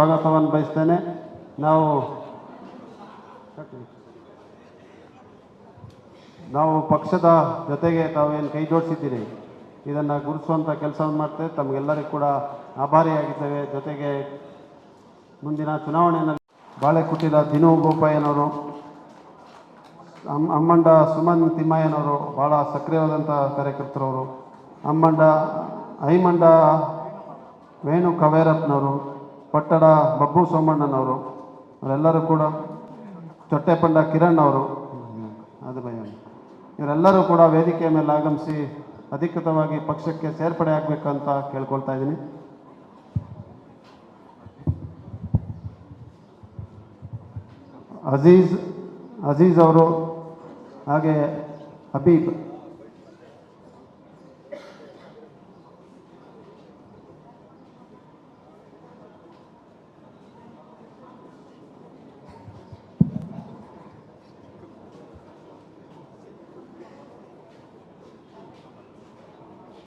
ಸ್ವಾಗತವನ್ನು ಬಯಸ್ತೇನೆ. ನಾವು ನಾವು ಪಕ್ಷದ ಜೊತೆಗೆ ತಾವೇನು ಕೈ ಜೋಡಿಸಿದ್ದೀರಿ, ಇದನ್ನು ಗುರುತಿಸುವಂಥ ಕೆಲಸವನ್ನು ಮಾಡ್ತೇವೆ. ತಮಗೆಲ್ಲರಿಗೂ ಕೂಡ ಆಭಾರಿಯಾಗಿದ್ದೇವೆ. ಜೊತೆಗೆ ಮುಂದಿನ ಚುನಾವಣೆಯಲ್ಲಿ ಬಾಳೆಕುಟ್ಟಿದ ದಿನು ಗೋಪಯ್ಯನವರು ಅಮ್, ಅಮ್ಮಂಡ ಸುಮನ್ ತಿಮ್ಮಯ್ಯನವರು ಭಾಳ ಸಕ್ರಿಯವಾದಂಥ ಕಾರ್ಯಕರ್ತರವರು. ಅಮ್ಮಂಡ, ಐಮಂಡ ವೇಣು ಕವೇರಪ್ಪನವರು ಪಟ್ಟಡ ಬಬ್ಬು ಸೋಮಣ್ಣನವರು, ಅವರೆಲ್ಲರೂ ಕೂಡ ತೊಟ್ಟೆಪಂಡ ಕಿರಣ್ ಅವರು, ಅದು ಭಯ. ಇವರೆಲ್ಲರೂ ಕೂಡ ವೇದಿಕೆಯ ಮೇಲೆ ಆಗಮಿಸಿ ಅಧಿಕೃತವಾಗಿ ಪಕ್ಷಕ್ಕೆ ಸೇರ್ಪಡೆ ಆಗಬೇಕಂತ ಕೇಳ್ಕೊಳ್ತಾ ಇದ್ದೀನಿ. ಅಜೀಜ್ ಅಜೀಜ್ ಅವರು, ಹಾಗೆ ಹಬೀಬ್